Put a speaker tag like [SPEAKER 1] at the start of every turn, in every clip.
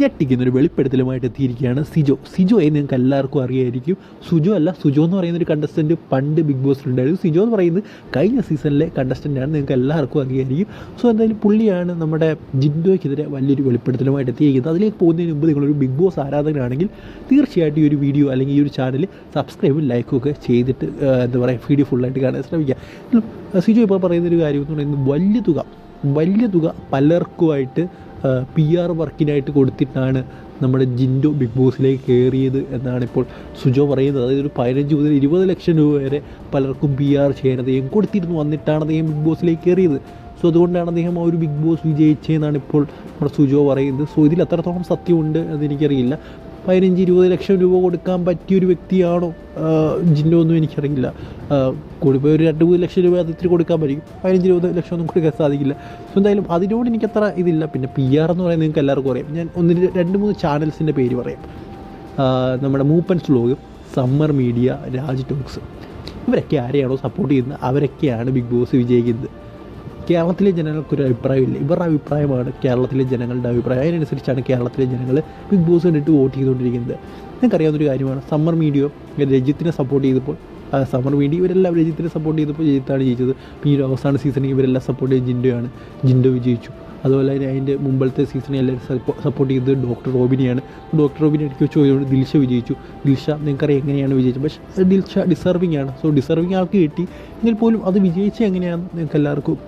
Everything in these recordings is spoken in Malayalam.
[SPEAKER 1] ഞെട്ടിക്കുന്ന ഒരു വെളിപ്പെടുത്തലുമായിട്ട് എത്തിയിരിക്കുകയാണ് സിജോ. സിജോയെ നിങ്ങൾക്ക് എല്ലാവർക്കും അറിയായിരിക്കും. സുജോ അല്ല സുജോ എന്ന് പറയുന്ന ഒരു കണ്ടസ്റ്റന്റ് പണ്ട് ബിഗ് ബോസിലുണ്ടായിരുന്നു സിജോ എന്ന് പറയുന്നത് കഴിഞ്ഞ സീസണിലെ കണ്ടസ്റ്റന്റാണ് നിങ്ങൾക്ക് എല്ലാവർക്കും അറിയായിരിക്കും. സോ എന്തായാലും പുള്ളിയാണ് നമ്മുടെ ജിൻഡോയ്ക്കെതിരെ വലിയൊരു വെളിപ്പെടുത്തലുമായിട്ട് എത്തിയിരിക്കുന്നത്. അതിലേക്ക് പോകുന്നതിന് മുമ്പ് നിങ്ങളൊരു ബിഗ് ബോസ് ആരാധകനാണെങ്കിൽ തീർച്ചയായിട്ടും ഈ ഒരു വീഡിയോ അല്ലെങ്കിൽ ഈ ഒരു ചാനൽ സബ്സ്ക്രൈബും ലൈക്കും ഒക്കെ ചെയ്തിട്ട് എന്താ പറയുക വീഡിയോ ഫുള്ളായിട്ട് കാണാൻ ശ്രമിക്കുക. സിജോ ഇപ്പോൾ പറയുന്നൊരു കാര്യം എന്ന് പറയുന്നത് വലിയ തുക വലിയ തുക പലർക്കുമായിട്ട് പി ആർ വർക്കിനായിട്ട് കൊടുത്തിട്ടാണ് നമ്മുടെ ജിൻഡോ ബിഗ് ബോസിലേക്ക് കയറിയത് എന്നാണ് ഇപ്പോൾ സുജോ പറയുന്നത്. അതായത് ഒരു പതിനഞ്ച് മുതൽ ഇരുപത് ലക്ഷം രൂപ വരെ പലർക്കും പി ആർ ചെയ്യാൻ അദ്ദേഹം കൊടുത്തിരുന്നു. വന്നിട്ടാണ് അദ്ദേഹം ബിഗ് ബോസിലേക്ക് കയറിയത്. സോ അതുകൊണ്ടാണ് അദ്ദേഹം ആ ഒരു ബിഗ് ബോസ് വിജയിച്ചതെന്നാണ് ഇപ്പോൾ നമ്മുടെ സുജോ പറയുന്നത്. സോ ഇതിൽ അത്രത്തോളം സത്യമുണ്ട് എന്നെനിക്കറിയില്ല പതിനഞ്ച് ഇരുപത് ലക്ഷം രൂപ കൊടുക്കാൻ പറ്റിയ ഒരു വ്യക്തിയാണോ ജിൻഡോ ഒന്നും എനിക്കറിയില്ല. കൂടിപ്പോയി ഒരു രണ്ട് മൂന്ന് ലക്ഷം രൂപ അത് ഇത്തിരി കൊടുക്കാൻ പറ്റും. പതിനഞ്ച് ഇരുപത് ലക്ഷം ഒന്നും കൊടുക്കാൻ സാധിക്കില്ല. സോ എന്തായാലും അതിനോട് എനിക്കത്ര ഇതില്ല. പിന്നെ പി ആർ എന്ന് പറയുന്നത് നിങ്ങൾക്ക് എല്ലാവർക്കും അറിയാം. ഞാൻ ഒന്ന് രണ്ട് മൂന്ന് ചാനൽസിന്റെ പേര് പറയാം. നമ്മുടെ Moopans vlog summer media Raj talks. ഇവരൊക്കെ ആരെയാണോ സപ്പോർട്ട് ചെയ്യുന്നത്? അവരൊക്കെയാണ് ബിഗ് ബോസ് വിജയിക്കുന്നത്. കേരളത്തിലെ ജനങ്ങൾക്കൊരു അഭിപ്രായമില്ല. ഇവരുടെ അഭിപ്രായമാണ് കേരളത്തിലെ ജനങ്ങളുടെ അഭിപ്രായം. അതിനനുസരിച്ചാണ് കേരളത്തിലെ ജനങ്ങൾ ബിഗ് ബോസ് കണ്ടിട്ട് വോട്ട് ചെയ്തുകൊണ്ടിരിക്കുന്നത്. നിങ്ങൾക്കറിയാവുന്നൊരു കാര്യമാണ്. സമ്മർ മീഡിയോ രജിത്തിനെ സപ്പോർട്ട് ചെയ്തപ്പോൾ സമ്മർ മീഡിയ ഇവരെല്ലാം രജിത്തിനെ സപ്പോർട്ട് ചെയ്തപ്പോൾ രജിത്താണ് ജയിച്ചത്. ഈ അവസാന സീസണിൽ ഇവരെല്ലാം സപ്പോർട്ട് ചെയ്ത് ജിൻഡോയാണ്. ജിൻഡോ വിജയിച്ചു. അതുപോലെ തന്നെ അതിന്റെ മുമ്പത്തെ സീസണിൽ എല്ലാവരും സപ്പോർട്ട് ചെയ്തത് ഡോക്ടർ റോബിനെയാണ്. ഡോക്ടർ റോബിനെ ഇടയ്ക്ക് വെച്ച് പോയതുകൊണ്ട് ദിൽഷ വിജയിച്ചു. ദിൽഷ നിങ്ങൾക്കറിയാം എങ്ങനെയാണ് വിജയിച്ചത്? പക്ഷേ ദിൽഷ ഡിസർവിങ് ആണ്. സോ ഡിസർവിങ് ആൾക്ക് കിട്ടി. എങ്കിൽ പോലും അത് വിജയിച്ച എങ്ങനെയാണെന്ന് നിങ്ങൾക്ക് എല്ലാവർക്കും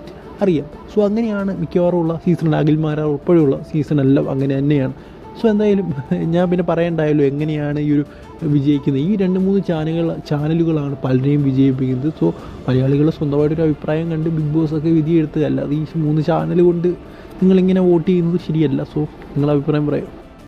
[SPEAKER 1] അറിയാം. സോ അങ്ങനെയാണ് മിക്കവാറും ഉള്ള സീസൺ അഖിൽമാര ഉൾപ്പെടെയുള്ള സീസൺ എല്ലാം അങ്ങനെ തന്നെയാണ്. സോ എന്തായാലും ഞാൻ പിന്നെ പറയണ്ടായല്ലോ എങ്ങനെയാണ് ഈ ഒരു വിജയിക്കുന്നത്. ഈ രണ്ട് മൂന്ന് ചാനലുകൾ ചാനലുകളാണ് പലരെയും വിജയിപ്പിക്കുന്നത്. സോ മലയാളികൾ സ്വന്തമായിട്ടൊരു അഭിപ്രായം കണ്ട് ബിഗ് ബോസ് ഒക്കെ വിധിയെടുത്തതല്ല. അത് ഈ മൂന്ന് ചാനൽ കൊണ്ട് നിങ്ങളിങ്ങനെ വോട്ട് ചെയ്യുന്നത് ശരിയല്ല. സോ നിങ്ങളുടെ അഭിപ്രായം പറയാം.